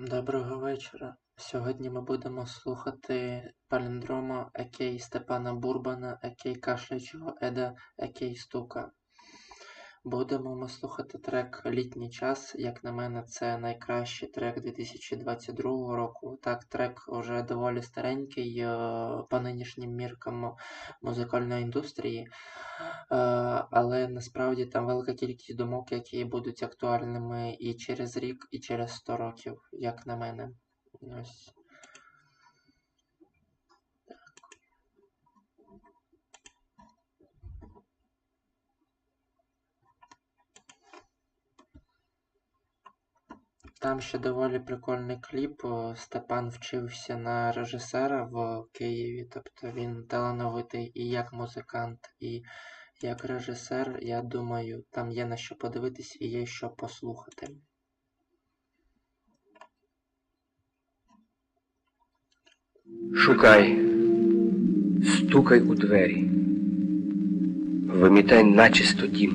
Доброго вечора. Сьогодні ми будемо слухати паліндрома Екей Степана Бурбана, Екей Кашлячого Еда, Екей Стука. Будемо ми слухати трек Літній час. Як на мене, це найкращий трек 2022 року. Так, трек вже доволі старенький е, по нинішнім міркам музикальної індустрії. Е, Але насправді там велика кількість думок, які будуть актуальними і через рік, і через 100 років, як на мене. Ось. Там ще доволі прикольний кліп. Степан вчився на режисера в Києві. Тобто він талановитий і як музикант, і як режисер. Я думаю, там є на що подивитись і є що послухати. Шукай, стукай у двері, вимітай начисто дім,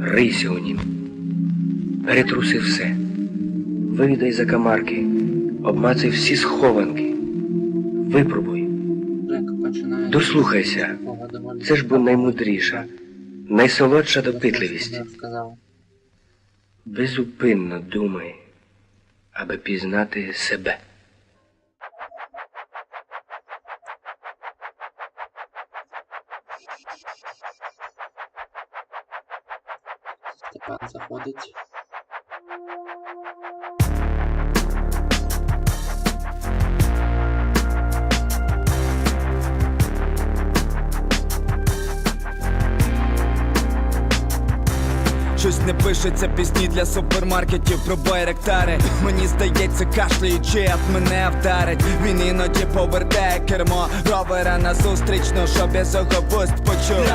рийся у нім, перетруси все, вийдай за камарки, обмацай всі схованки, випробуй, дослухайся, це ж бо наймудріша, найсолодша допитливість. Безупинно думай, аби пізнати себе. Степан заходить. Щось не пишеться пісні для супермаркетів про байректари. Мені здається, кашляючи, от мене вдарить. Він іноді повертає кермо ровера назустріч, ну щоб я вуст почув.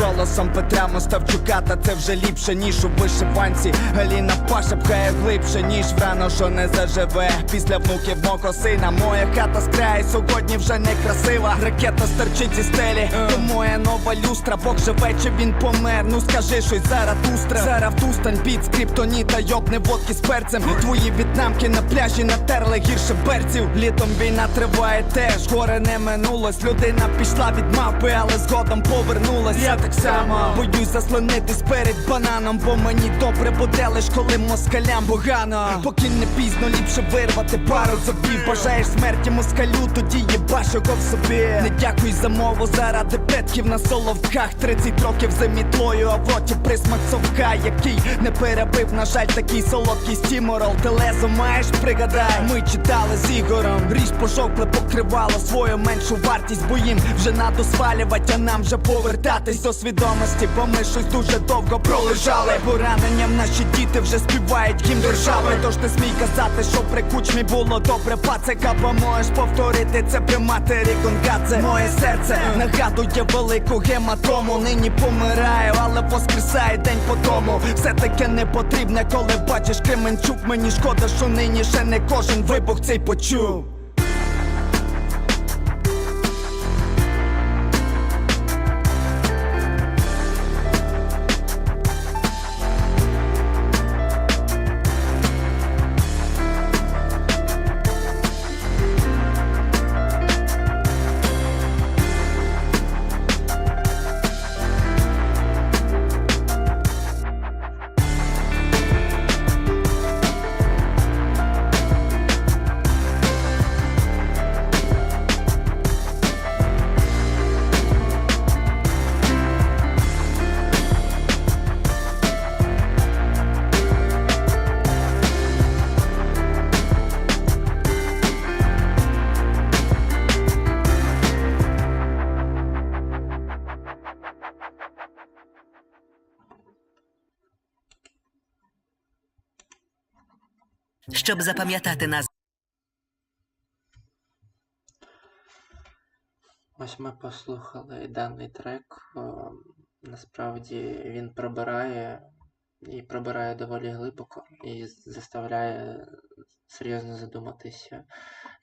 Голосом Петра Моставчука, та це вже ліпше, ніж у вишиванці. Галіна Паша пхає глибше, ніж врано, що не заживе. Після внуків мого сина Моя хата з краю сьогодні вже не красива. Ракета стерчить зі стелі, то моя нова люстра. Бог живе, чи він помер, ну скажи щось Заратустра Зараз втустань під скриптоніта, йобне водки з перцем. Твої в'єтнамки на пляжі натерли гірше берців. Літом війна триває теж, горе не минулось. Людина пішла від мапи, але згодом повернулась. Я так само. Боюсь заслонитись перед бананом Бо мені добре буде лиш коли москалям погано. Поки не пізно, ліпше вирвати пару зубів Бажаєш смерті москалю, тоді їбаш його в собі. Не дякуй за мову заради предків на соловках. 30 років за мітлою, а в роті присмак совка Який не перебив, на жаль, такий солодкий стіморол Ти лезо маєш, пригадай. Ми читали з Ігорем. Ріж пожовкле покривало свою меншу вартість Бо їм вже надо свалювать, а нам вже повертатись до свідомості Бо ми щось дуже довго пролежали. Пораненням наші діти вже співають гімн держави. Тож не смій казати, що при кучмі було добре пацика Бо можеш повторити це при матері Гонгадзе Моє серце нагадує велику гематому. Нині помираю, але воскресає день по тому Все таке не потрібне, коли бачиш Кременчук. Мені шкода, що нині ще не кожен вибух цей почув Щоб запам'ятати нас. Ось ми послухали даний трек. Насправді він пробирає і пробирає доволі глибоко і заставляє серйозно задуматися.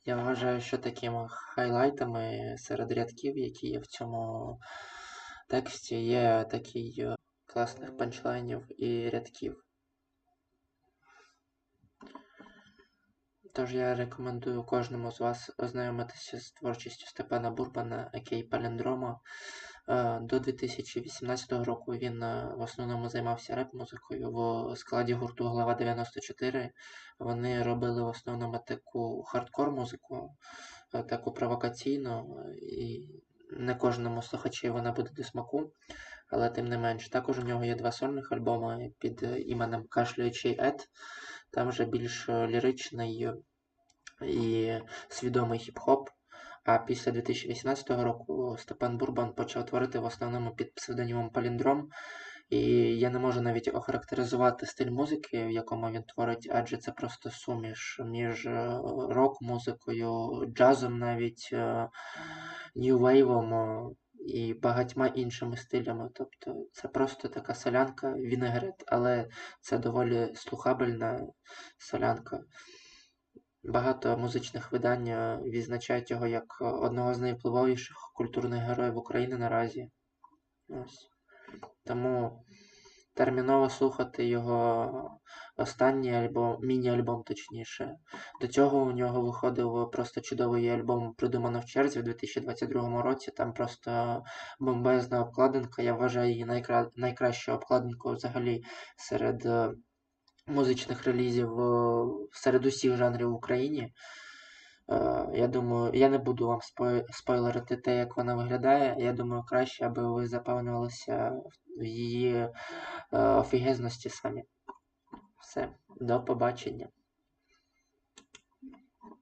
Я вважаю, що такими хайлайтами серед рядків, які є в цьому тексті, є такий е, класних панчлайнів і рядків. Тож я рекомендую кожному з вас ознайомитися з творчістю Степана Бурбана, який Паліндрома. Е, До 2018 року він е, в основному займався реп-музикою в складі гурту Глава 94. Вони робили в основному таку хардкор-музику, е, таку провокаційну, і не кожному слухачі вона буде до смаку, але тим не менш. Також у нього є два сольних альбоми під іменем Кашляючий Ед. Там вже більш ліричний і свідомий хіп-хоп. А після 2018 року Степан Бурбан почав творити в основному під псевдонімом Паліндром. І я не можу навіть охарактеризувати стиль музики, в якому він творить, адже це просто суміш між е, рок-музикою, джазом навіть, е, нью-вейвом е, і багатьма іншими стилями. Тобто це просто така солянка, вінегрет, але це доволі слухабельна солянка. Багато музичних видань е, відзначають його як е, одного з найвпливовіших культурних героїв України наразі. Ось. Тому терміново слухати його останній альбом, міні-альбом точніше. До цього у нього виходив просто чудовий альбом Придумано в черзі в 2022 році. Там просто бомбезна обкладинка. Я вважаю її найкра... найкращою обкладинкою взагалі серед е, музичних релізів е, серед усіх жанрів в Україні. Е, Я думаю, я не буду вам спойлерити те, як вона виглядає. Я думаю, краще, аби ви запевнилися в її е, офігезності самі. Все, до побачення.